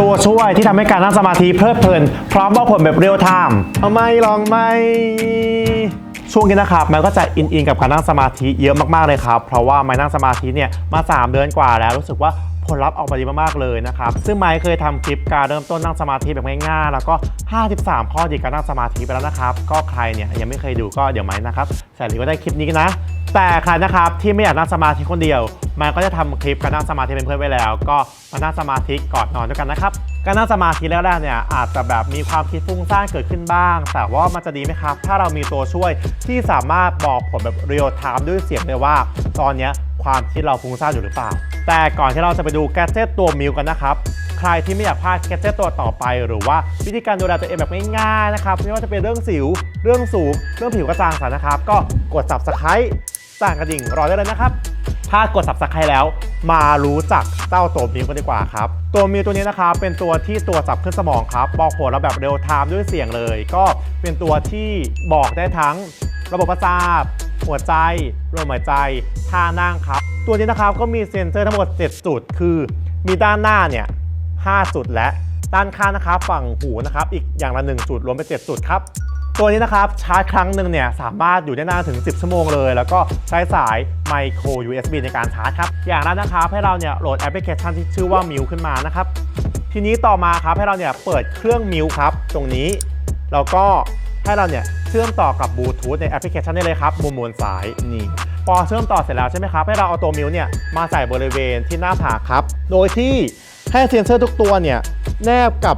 ตัวช่วยที่ทำให้การนั่งสมาธิเพลิดเพลิน พร้อมบอกผลแบบเรียลไทม์เอาไม่ลองไหมช่วงนี้นะครับมันก็จะอินอินกับการนั่งสมาธิเยอะมากๆเลยครับเพราะว่าไม้นั่งสมาธิเนี่ยมา 3 เดือนกว่าแล้วรู้สึกว่าผลลัพธ์ออกมาดีมากๆเลยนะครับ ซึ่งไม้เคยทำคลิปการเริ่มต้นนั่งสมาธิแบบง่ายๆ แล้วก็ 53 ข้อดีการนั่งสมาธิไปแล้วนะครับ ก็ใครเนี่ยยังไม่เคยดูก็เดี๋ยวไม้นะครับใส่ลิงก์ไว้ใต้คลิปนี้นะ แต่ใครนะครับที่ไม่อยากนั่งสมาธิคนเดียว มันก็จะทำคลิปการนั่งสมาธิเป็นเพื่อนไว้แล้ว ก็มานั่งสมาธิก่อนนอนด้วยกันนะครับ การนั่งสมาธิแรกๆเนี่ยอาจจะแบบมีความคิดฟุ้งซ่านเกิดขึ้นบ้าง แต่ว่ามันจะดีไหมครับ ถ้าเรามีตัวช่วยที่สามารถบอกผลแบบเรียลไทม์ด้วยเสียงเลยว่า ตอนนี้ความคิดเราฟุ้งซ่านอยู่หรือเปล่า แต่ก่อนที่เราจะไปดูแกดเจตตัวมิวกันนะครับใครที่ไม่อยากพลาดแกดเจตตัวต่อไป หรือว่าวิธีการดูแลตัวเองแบบง่ายๆนะครับไม่ว่าจะเป็นเรื่องสิว เรื่องสูงเรื่องผิวกระจ่างใสนะครับ ก็กด subscribe สั่งกระดิ่งรอได้เลยนะครับ ถ้ากด subscribe แล้ว มารู้จักเจ้าตัวมิวกันดีกว่าครับ ตัวมิวตัวนี้นะครับเป็นตัวที่ตัวจับขึ้นสมองครับ บอกผลเราแบบเร็วไทม์ด้วยเสียงเลย ก็เป็นตัวที่บอกได้ทั้งระบบประสาทหัวใจลมหายใจท่านั่งครับ ตัวนี้นะครับก็มีเซ็นเซอร์ทั้งหมด 7 จุด คือ มีด้านหน้าเนี่ย5จุดและด้านข้างนะครับฝั่งหูนะครับอีกอย่างละ 1 จุดรวมเป็น 7 จุดครับ ตัวนี้นะครับชาร์จครั้งหนึ่งเนี่ยสามารถอยู่ได้นานถึง 10 ชั่วโมงเลย แล้วก็ใช้สายไมโคร USB ในการชาร์จครับ อย่างแรกนะครับให้เราเนี่ยโหลดแอปพลิเคชันที่ชื่อว่ามิวขึ้นมานะครับ ทีนี้ต่อมาครับให้เราเนี่ยเปิดเครื่องมิวครับ ตรงนี้ แล้วก็ให้เราเนี่ยเชื่อมต่อกับบลูทูธในแอปพลิเคชันได้เลยครับมุมมวลสายนี่พอเชื่อมต่อเสร็จแล้วใช่ไหมครับให้เราเอาตัวมิวเนี่ยมาใส่บริเวณที่หน้าผากครับ โดยที่ให้เซ็นเซอร์ทุกตัวเนี่ยแนบกับ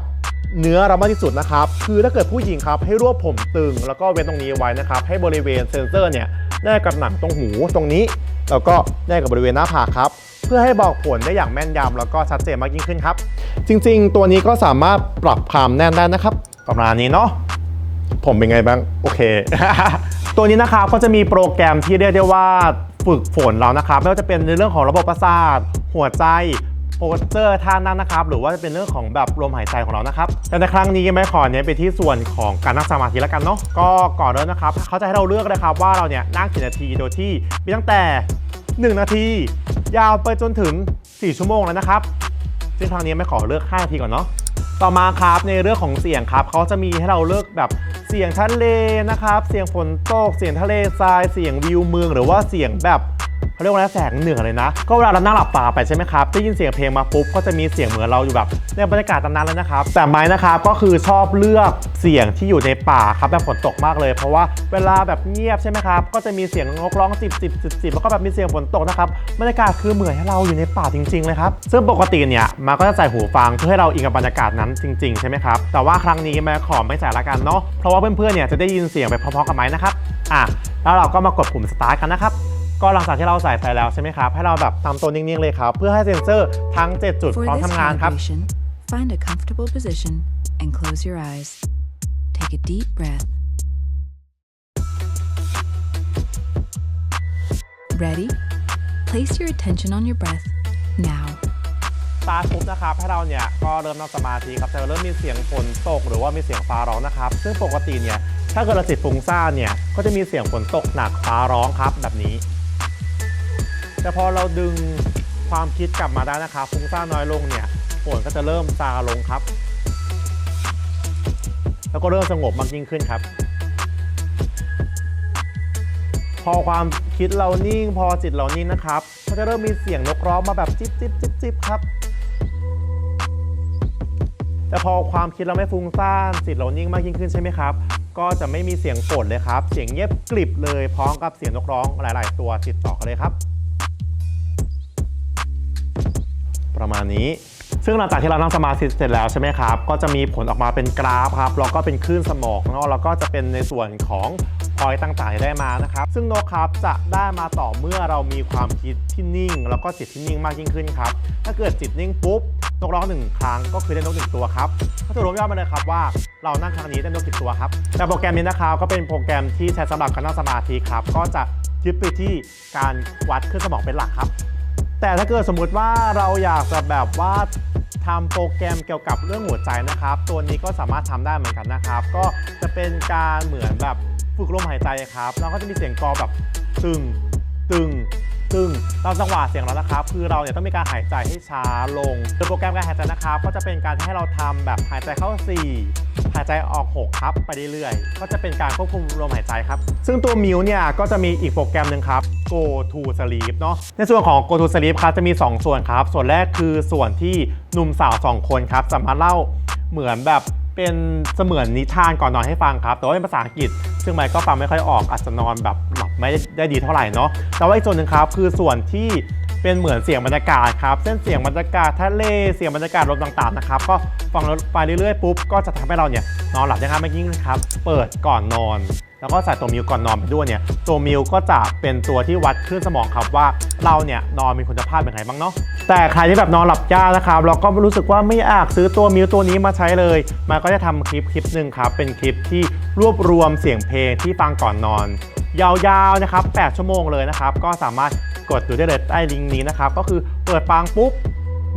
เนื้อเรามากที่สุดนะครับ คือถ้าเกิดผู้หญิงครับให้รวบผมตึง แล้วก็เว้นตรงนี้ไว้นะครับ ให้บริเวณเซนเซอร์เนี่ยแนบกับหนังตรงหูตรงนี้ แล้วก็แนบกับบริเวณหน้าผากครับ เพื่อให้บอกผลได้อย่างแม่นยำแล้วก็ชัดเจนมากยิ่งขึ้นครับ จริงๆ ตัวนี้ก็สามารถปรับความแน่นได้นะครับ ประมาณนี้เนาะผมเป็นไงบ้างโอเค ตัวนี้นะครับก็จะมีโปรแกรมที่เรียกได้ว่าฝึกฝนเรานะครับไม่ว่าจะเป็นในเรื่องของระบบประสาท หัวใจ โพสเตอร์ท่านั่งนะครับ หรือว่าจะเป็นเรื่องของแบบลมหายใจของเรานะครับ แต่ในครั้งนี้ไม่ขอเน้นไปที่ส่วนของการนั่งสมาธิแล้วกันเนาะ ก็ก่อนเริ่มนะครับ เขาจะให้เราเลือกนะครับว่าเราเนี่ยนั่งกี่นาที โดยที่มีตั้งแต่ 1 นาที ยาวไปจนถึง 4 ชั่วโมงแล้วนะครับ ซึ่งทางนี้ไม่ขอเลือก5นาทีก่อนเนาะ ต่อมาครับในเรื่องของเสียงครับ เขาจะมีให้เราเลือกแบบเสียงทะเลนะครับ เสียงฝนตก เสียงทะเลทราย เสียงวิวเมือง หรือว่าเสียงแบบ เขาเรียกว่าแสงเหนือเลยนะ ก็เวลาเรานั่งหลับตาไปใช่ไหมครับได้ยินเสียงเพลงมาปุ๊บก็จะมีเสียงเหมือนเราอยู่แบบในบรรยากาศตอนนั้นแล้วนะครับ แต่ไม้นะครับก็คือชอบเลือกเสียงที่อยู่ในป่าครับแบบฝนตกมากเลย เพราะว่าเวลาแบบเงียบใช่ไหมครับก็จะมีเสียงนกร้องสิบสิบสิบสิบแล้วก็แบบมีเสียงฝนตกนะครับบรรยากาศคือเหมือนให้เราอยู่ในป่าจริงๆเลยครับซึ่งปกติเนี่ยมันก็จะใส่หูฟังเพื่อให้เราอินกับบรรยากาศนั้นจริงๆใช่ไหมครับแต่ว่าครั้งนี้ม่ขอไม่ใส่ละกันเนาะเพราะว่าเพื่อนๆเนี่ยจะได้ยินเสียงไปพร้อมๆกับไม้นะครับอะแล้วเราก็มากดปุ่ม start กันนะครับ ก็หลังจากที่เราใส่ไปแล้วใช่ไหมครับ ให้เราแบบทำตัวนิ่งๆเลยครับ เพื่อให้เซ็นเซอร์ทั้ง 7 จุด For พร้อม this ทำงานครับ calibration, find a comfortable position and close your eyes. Take a deep breath. Ready? Place your attention on your breath now. สตาร์ทปุ๊บนะครับให้เราเนี่ยก็เริ่มนั่งสมาธิครับจะเริ่มมีเสียงฝนตกหรือว่ามีเสียงฟ้าร้องนะครับ ซึ่งปกติเนี่ยถ้าเกิดเราจิตฟุ้งซ่านเนี่ยก็จะมีเสียงฝนตกหนักฟ้าร้องครับแบบนี้ แต่พอเราดึงความคิดกลับมาได้นะครับฟุ้งซ่านน้อยลงเนี่ยฝนก็จะเริ่มซาลงครับ แล้วก็เริ่มสงบมากยิ่งขึ้นครับ พอความคิดเรานิ่งพอจิตเรานิ่งนะครับก็จะเริ่มมีเสียงนกร้องมาแบบจิ๊บจิ๊บจิ๊บจิ๊บครับแต่พอความคิดเราไม่ฟุ้งซ่านจิตเรานิ่งมากยิ่งขึ้นใช่ไหมครับ ก็จะไม่มีเสียงฝนเลยครับ เสียงเงียบกริบเลยพร้อมกับเสียงนกร้องหลาย ๆ ตัวติดต่อกันเลยครับ ประมาณนี้ ซึ่งหลังจากที่เรานั่งสมาธิเสร็จแล้วใช่ไหมครับ ก็จะมีผลออกมาเป็นกราฟครับ แล้วก็เป็นคลื่นสมองเนาะแล้วก็จะเป็นในส่วนของพอยต่างๆที่ได้มานะครับ ซึ่งนกครับจะได้มาต่อเมื่อเรามีความคิดที่นิ่ง แล้วก็จิตที่นิ่งมากยิ่งขึ้นครับ ถ้าเกิดจิตนิ่งปุ๊บนกร้องหนึ่งครั้งก็คือได้นกหนึ่งตัวครับก็จะรวมยอดมาเลยครับว่าเรานั่งครั้งนี้ได้นกกี่ตัวครับ แต่โปรแกรมนี้นะครับก็เป็นโปรแกรมที่ใช้สำหรับการนั่งสมาธิครับ ก็จะยึดไปที่การวัดคลื่นสมองเป็นหลักครับ แต่ถ้าเกิดสมมุติว่าเราอยากจะแบบว่าทำโปรแกรมเกี่ยวกับเรื่องหัวใจนะครับ ตัวนี้ก็สามารถทำได้เหมือนกันนะครับ ก็จะเป็นการเหมือนแบบฝึกลมหายใจครับ แล้วก็จะมีเสียงกรอแบบ ตึง ตึง ซึ่งตามจังหวะเสียงเรานะครับ คือเราเนี่ยต้องมีการหายใจให้ช้าลงโดยโปรแกรมการหายใจนะครับ ก็จะเป็นการให้เราทำแบบหายใจเข้า 4 หายใจออก 6 ครับ ไปเรื่อยๆ ก็จะเป็นการควบคุมลมหายใจครับ ซึ่งตัวมิวเนี่ยก็จะมีอีกโปรแกรมหนึ่งครับ Go to Sleep เนาะในส่วนของ Go to Sleep ครับจะมี 2 ส่วนครับ ส่วนแรกคือส่วนที่หนุ่มสาว 2 คนครับสามารถเล่าเหมือนแบบ เป็นเสมือนนิทานก่อนนอนให้ฟังครับ แต่ว่าเป็นภาษาอังกฤษ ซึ่งไม่ก็ฟังไม่ค่อยออกอาจจะนอนแบบหลับไม่ได้ดีเท่าไหร่เนาะแต่ว่าอีกส่วนหนึ่งครับคือส่วนที่ เป็นเหมือนเสียงบรรยากาศครับ เส้นเสียงบรรยากาศทะเล เสียงบรรยากาศลมต่างๆนะครับ ก็ฟังไปเรื่อยๆปุ๊บ ก็จะทำให้เราเนี่ยนอนหลับได้ง่ายมากยิ่งขึ้นครับ เปิดก่อนนอน แล้วก็ใส่ตัวมิวก่อนนอนไปด้วยเนี่ย ตัวมิวก็จะเป็นตัวที่วัดคลื่นสมองครับว่าเราเนี่ยนอนมีคุณภาพเป็นไงบ้างเนาะ แต่ใครที่แบบนอนหลับยากนะครับ เราก็รู้สึกว่าไม่อยากซื้อตัวมิวตัวนี้มาใช้เลย มันก็จะทำคลิปคลิปหนึ่งครับ เป็นคลิปที่รวบรวมเสียงเพลงที่ฟังก่อนนอนยาวๆนะครับ 8 ชั่วโมงเลยนะครับ ก็สามารถ กดดูได้เลยใต้ลิงก์นี้นะครับ ก็คือเปิดฟังปุ๊บ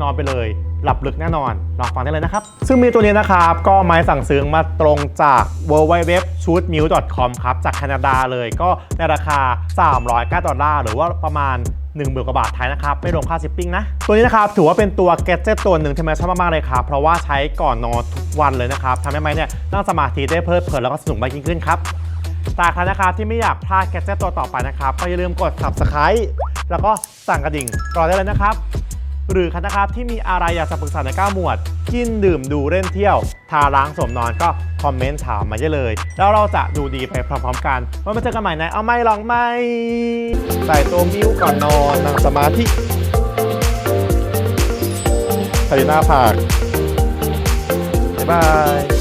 นอนไปเลย หลับลึกแน่นอนลองฟังได้เลยนะครับ ซึ่งมีตัวนี้นะครับ ก็ไม้สั่งซื้อมาตรงจาก w w w s h o o t m i l c o m ครับ จากแคนาดาเลยก็ในราคา 309ดอลลาร์หรือว่าประมาณ1 0,000กว่าบาทไทยนะครับ ไม่รวมค่าชิปปิ้งนะ ตัวนี้นะครับ ถือว่าเป็นตัวแกจิตตัวหนึ่งที่ไม้ชอบมาก ๆ เลยครับ เพราะว่าใช้ก่อนนอนทุกวันเลยนะครับทำให้ไม้เนี่ยนั่งสมาธิได้เพลิดเพลินแล้วก็สนุกมากยิ่งขึ้นครับแต่ใครนะครับที่ไม่อยากพลาดแกเจิตตัวต่อไปนะครับก็อย่าลืมกด subscribe แล้วก็สั่งกระดิ่งรอได้เลยนะครับ หรือครนะครับที่มีอะไรอยากจะปรึกษาในก้าหมวด กินดื่มดูเล่นเที่ยว ทาล้างสวมนอนก็คอมเมนต์ถามมาได้เลย แล้วเราจะดูดีไปพร้อมๆกันไว้มาเจอกันใหม่ในเอาไม่ลองไม่ใส่ตัวมิ้วก่อนนอนนั่งสมาธิคาริน่าผากบ๊ายบาย